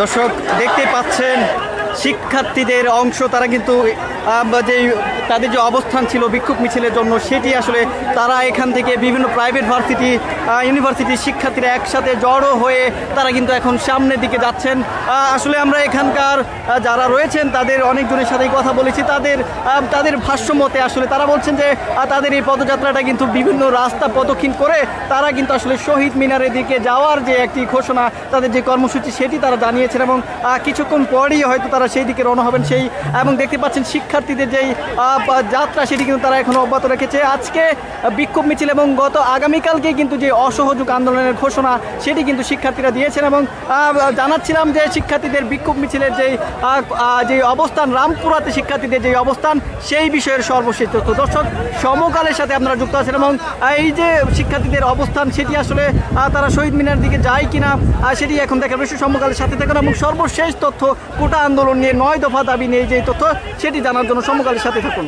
দর্শক দেখতে পাচ্ছেন শিক্ষার্থীদের অংশ তারা কিন্তু যে তাদের যে অবস্থান ছিল বিক্ষোভ মিছিলের জন্য, সেটি আসলে তারা এখান থেকে বিভিন্ন প্রাইভেট ভার্সিটি ইউনিভার্সিটির শিক্ষার্থীরা একসাথে জড়ো হয়ে তারা কিন্তু এখন সামনের দিকে যাচ্ছেন। আসলে আমরা এখানকার যারা রয়েছেন, তাদের অনেকজনের সাথেই কথা বলেছি। তাদের তাদের ভাষ্য মতে আসলে তারা বলছেন যে তাদের এই পদযাত্রাটা কিন্তু বিভিন্ন রাস্তা প্রদক্ষিণ করে তারা কিন্তু আসলে শহীদ মিনারের দিকে যাওয়ার যে একটি ঘোষণা, তাদের যে কর্মসূচি, সেটি তারা জানিয়েছেন এবং কিছুক্ষণ পরই হয়তো তারা সেই দিকে রওনা হবেন সেই, এবং দেখতে পাচ্ছেন শিক্ষার্থীদের যেই যাত্রা, সেটি কিন্তু তারা এখনও অব্যাহত রেখেছে। আজকে বিক্ষোভ মিছিল এবং গত আগামীকালকে কিন্তু যে অসহযোগ আন্দোলনের ঘোষণা, সেটি কিন্তু শিক্ষার্থীরা দিয়েছেন এবং জানাচ্ছিলাম যে শিক্ষার্থীদের বিক্ষোভ মিছিলের যেই যে অবস্থান, রামপুরাতে শিক্ষার্থীদের যে অবস্থান, সেই বিষয়ের সর্বশেষ তথ্য। দর্শক, সমকালের সাথে আপনারা যুক্ত আছেন এবং এই যে শিক্ষার্থীদের অবস্থান, সেটি আসলে তারা শহীদ মিনার দিকে যায় কিনা সেটি এখন দেখার বিষয়। সমকালের সাথে থাকুন এবং সর্বশেষ তথ্য, কোটা আন্দোলন নিয়ে নয় দফা দাবি নিয়ে যে তথ্য, সেটি জানার জন্য সমকালের সাথে থাকুন।